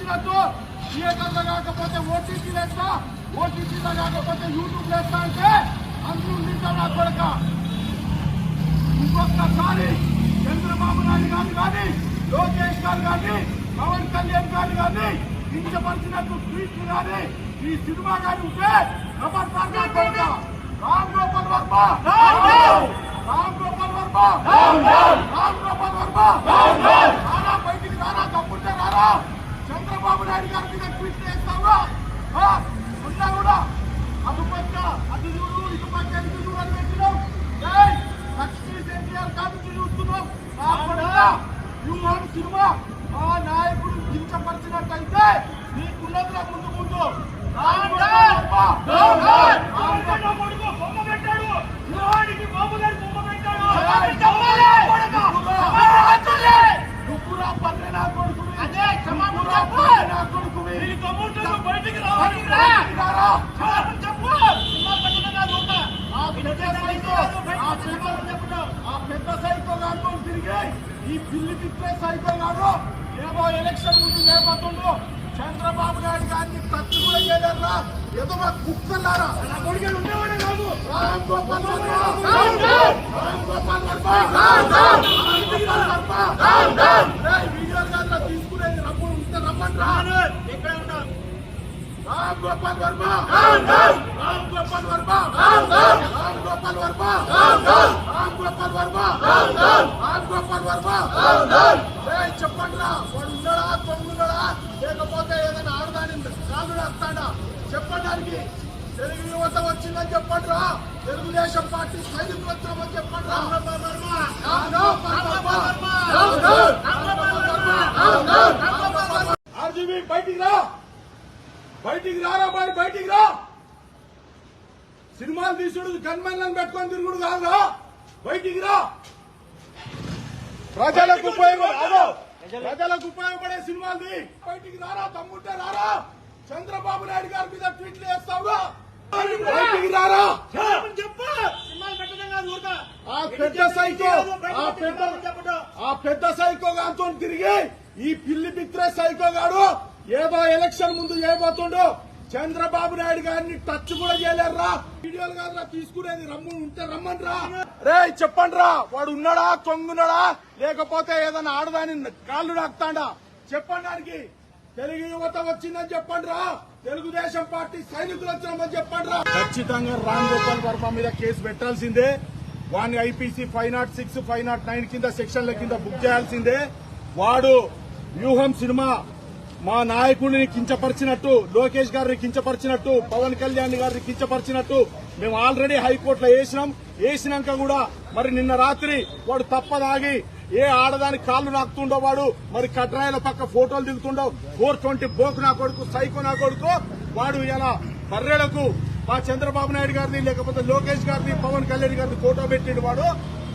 వచ్చినట్టు థియేటర్లో కాకపోతే ఓటీటీ లేస్తా ఓటీటీలో కాకపోతే యూట్యూబ్ లేస్తా అంటే అందరూ నింటా నా కొడక. ఇంకొకసారి చంద్రబాబు నాయుడు గారు కానీ లోకేష్ గారు కానీ పవన్ కళ్యాణ్ గారు కానీ కించపరిచినట్టు ట్వీట్లు కానీ ఈ సినిమా కానీ ఉంటే ఖబర్దార్ నా కొడక రామ్ గోపాల్ వర్మ! రామ్ గోపాల్! వర్మ రారా బయటికి రారా తప్పుంటే రారా చంద్రబాబు నాయుడు గారి మీద ట్వీట్ చేస్తావా ఆ, ఉన్నా కూడా అటు పక్క అటు చూడు ఇటు పక్క ఇటు చూడు అని పెట్టినాం ఏయ్, లక్ష్మీ ఎన్టీఆర్ కాబట్టి చూస్తున్నాం ఆ కొడుక, సినిమా ఆ నాయకుడు కించపరిచినట్టయితే నీకున్నదిరా ముందు ముందు రామ్ గోపాల్ వర్మ. రామ్ గోపాల్ కొడుకు బొమ్మ పెట్టాడు వ్యూహానికి బాబు గారు బొమ్మ పెట్టాడు నువ్వురా పల్లె నా కొడుకువి. నువ్వురా పల్లె నా కొడుకువి. బయటికి రారా. ఆ పెద్ద సైకో, ఆ పెద్ద- ఆ పెద్ద సైకో గారితో తిరిగి ఈ పిల్లి తిప్పే సైకో ఏమో ఎలక్షన్ ముందు లేకపోతుండ్రు చంద్రబాబు నాయుడు గారిని టచ్ కూడా చేయలేరా ఏదో మా కుక్కలారా రామ్ గోపాల్ వర్మ. రామ్ గోపాల్ వర్మ. రామ్ గోపాల్ వర్మ. తీసుకునేది ఉంటే రమ్మండి రా. రామ్ గోపాల్ వర్మ. రామ్ గోపాల్ వర్మ. రామ్ గోపాల్ వర్మ. వర్మ రామ్ గోపాల్ వాడు ఉన్నాడా తొంగున్నాడా లేకపోతే ఏదైనా ఆడదాని కాదు వస్తాడా చెప్పడానికి తెలుగు యువత వచ్చిందని చెప్పండిరా తెలుగుదేశం పార్టీ సైనికులు వచ్చామని చెప్పండి రా రామ్ గోపాల్ వర్మ రామ్ గోపాల్ ఆర్జీబీ బయటికి రా. బయటికి రారా బాయ్ బయటికి రా. సినిమాలు తీసుడు గన్మెన్లను పెట్టుకొని తిరుగుడు కాదురా. బయటికి రా. ప్రజలకు ఉపయోగపడే ప్రజలకు ఉపయోగపడే సినిమాలు. బయటికి రారా తమ్ముంటే రారా? చంద్రబాబు నాయుడు గారి మీద ట్వీట్లు వేస్తావురా? బయటికి రారా? ఆ పెద్ద సైకో ఆ పెద్ద ఆ పెద్ద సైకో గారితో తిరిగి ఈ పిల్లి పిత్రే సైకో గాడు. ఏదో ఎలక్షన్ ముందు చేయబోతుండు చంద్రబాబు నాయుడు గారిని టచ్ కూడా చేయలేరురా. వీడియోలు కాదురా తీసుకునేది రమ్ము ఉంటే రమ్మండ్రా రే చెప్పండి రా వాడు ఉన్నాడా తొంగున్నాడా లేకపోతే ఏదైనా ఆడదాని కాళ్ళు నాకుతాడా? చెప్పండి తెలుగు యువత వచ్చిందని చెప్పండి రా తెలుగుదేశం పార్టీ సైనికులు వచ్చినామని చెప్పండి రా ఖచ్చితంగా రామ్ గోపాల్ వర్మ మీద కేసు పెట్టాల్సిందే. వాడిని IPC five nought six five nought nine కింద సెక్షన్ల కింద బుక్ చేయాల్సిందే. వాడు వ్యూహం సినిమా మా నాయకుడిని కించపరిచినట్టు లోకేష్ గారిని కించపరిచినట్టు పవన్ కళ్యాణ్ గారిని కించపరిచినట్టు మేము ఆల్రెడీ హైకోర్టులో వేసినాం. వేసినాక కూడా మరి నిన్న రాత్రి వాడు తప్పదాగి ఏ ఆడదానికి కాళ్ళు నాకుతుండో వాడు మరి కట్రాయల పక్క ఫోటోలు దిగుతుండో ఫోర్ ట్వంటీ బోకు నా కొడుకు సైకో నా కొడుకు వాడు ఇలా బర్రెలకు మా చంద్రబాబు నాయుడు గారిని లేకపోతే లోకేష్ గారిని పవన్ కళ్యాణ్ గారిని ఫోటో పెట్టిండు వాడు.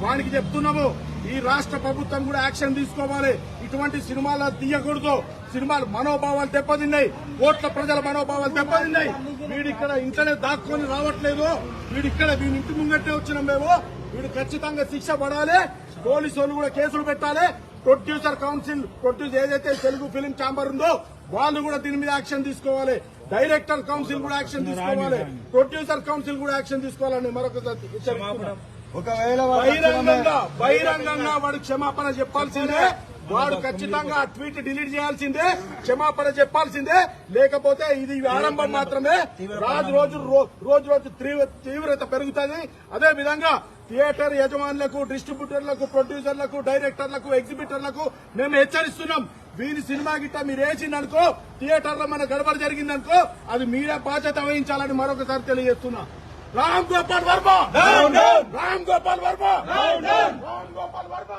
వానికి చెప్తున్నాము ఈ రాష్ట్ర ప్రభుత్వం కూడా యాక్షన్ తీసుకోవాలి. ఇటువంటి సినిమాలు తీయకూడదు. సినిమాలు మనోభావాలు దెబ్బతిన్నాయి. కోట్ల ప్రజల మనోభావాలు దెబ్బతిన్నాయి. వీడు ఇక్కడ ఇంట్లోనే దాక్కొని రావట్లేదు. వీడు ఇక్కడ వీడి ఇంటి ముంగట్టే వచ్చినాం మేము. వీడు ఖచ్చితంగా శిక్ష పడాలి. పోలీసు వాళ్ళు కూడా కేసులు పెట్టాలి. ప్రొడ్యూసర్ కౌన్సిల్ ప్రొడ్యూస్ ఏదైతే తెలుగు ఫిలిం ఛాంబర్ ఉందో వాళ్ళు కూడా దీని మీద యాక్షన్ తీసుకోవాలి. డైరెక్టర్ కౌన్సిల్ కూడా యాక్షన్ తీసుకోవాలి. ప్రొడ్యూసర్ కౌన్సిల్ కూడా యాక్షన్ తీసుకోవాలని మరొకసారి. ఒకవేళ బహిరంగంగా బహిరంగంగా వాడు క్షమాపణ చెప్పాల్సిందే. వాడు ఖచ్చితంగా ఆ ట్వీట్ డిలీట్ చేయాల్సిందే క్షమాపణ చెప్పాల్సిందే. లేకపోతే ఇది ఆరంభం మాత్రమే. రాజు రోజు రోజు రోజు తీవ్ర- తీవ్రత పెరుగుతుంది. అదే విధంగా థియేటర్ యజమానులకు డిస్ట్రిబ్యూటర్లకు ప్రొడ్యూసర్లకు డైరెక్టర్లకు ఎగ్జిబిటర్లకు మేము హెచ్చరిస్తున్నాం. వీరి సినిమా గిట్ట మీరు వేసిందనుకో థియేటర్లో మన గడబడి జరిగిందనుకో అది మీరే బాధ్యత వహించాలని మరొకసారి తెలియజేస్తున్నా. రామ్ గోపాల్ వర్మ! రామ్ గోపాల్ వర్మ! రామ్ గోపాల్ వర్మ!